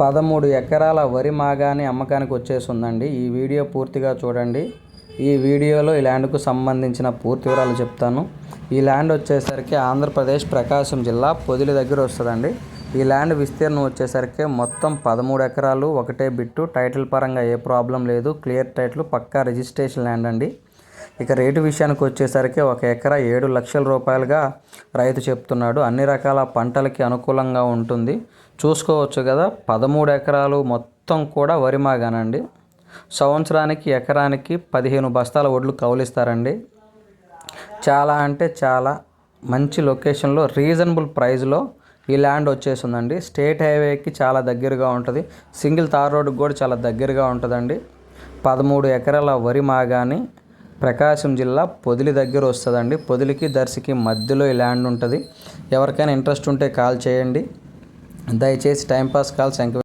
పదమూడు ఎకరాల వరి మాగాని అమ్మకానికి వచ్చేసి ఉందండి ఈ వీడియో పూర్తిగా చూడండి. ఈ వీడియోలో ఈ ల్యాండ్కు సంబంధించిన పూర్తి వివరాలు చెప్తాను. ఈ ల్యాండ్ వచ్చేసరికి ఆంధ్రప్రదేశ్ ప్రకాశం జిల్లా పొదిలి దగ్గర వస్తుందండి. ఈ ల్యాండ్ విస్తీర్ణం వచ్చేసరికి మొత్తం పదమూడు ఎకరాలు ఒకటే బిట్టు. టైటిల్ పరంగా ఏ ప్రాబ్లం లేదు. క్లియర్ టైటిల్ పక్కా రిజిస్ట్రేషన్ ల్యాండ్ అండి. ఇక రేటు విషయానికి వచ్చేసరికి ఒక ఎకరా ఏడు లక్షల రూపాయలుగా రైతు చెప్తున్నాడు. అన్ని రకాల పంటలకి అనుకూలంగా ఉంటుంది. చూసుకోవచ్చు కదా పదమూడు ఎకరాలు మొత్తం కూడా వరి మాగానండి. సంవత్సరానికి ఎకరానికి పదిహేను బస్తాల ఒడ్లు కౌలిస్తారండి. చాలా అంటే చాలా మంచి లొకేషన్లో రీజనబుల్ ప్రైస్లో ఈ ల్యాండ్ వచ్చేసిందండి స్టేట్ హైవేకి చాలా దగ్గరగా ఉంటుంది. సింగిల్ తార్ రోడ్కి కూడా చాలా దగ్గరగా ఉంటుందండి. పదమూడు ఎకరాల వరి మాగాని ప్రకాశం జిల్లా పొదిలి దగ్గర వస్తుందండి. పొదిలికి దర్శికి మధ్యలో ఈ ల్యాండ్ ఉంటుంది. ఎవరికైనా ఇంట్రెస్ట్ ఉంటే కాల్ చేయండి. దయచేసి టైంపాస్ కాల్స్ ఎంక్వైరీ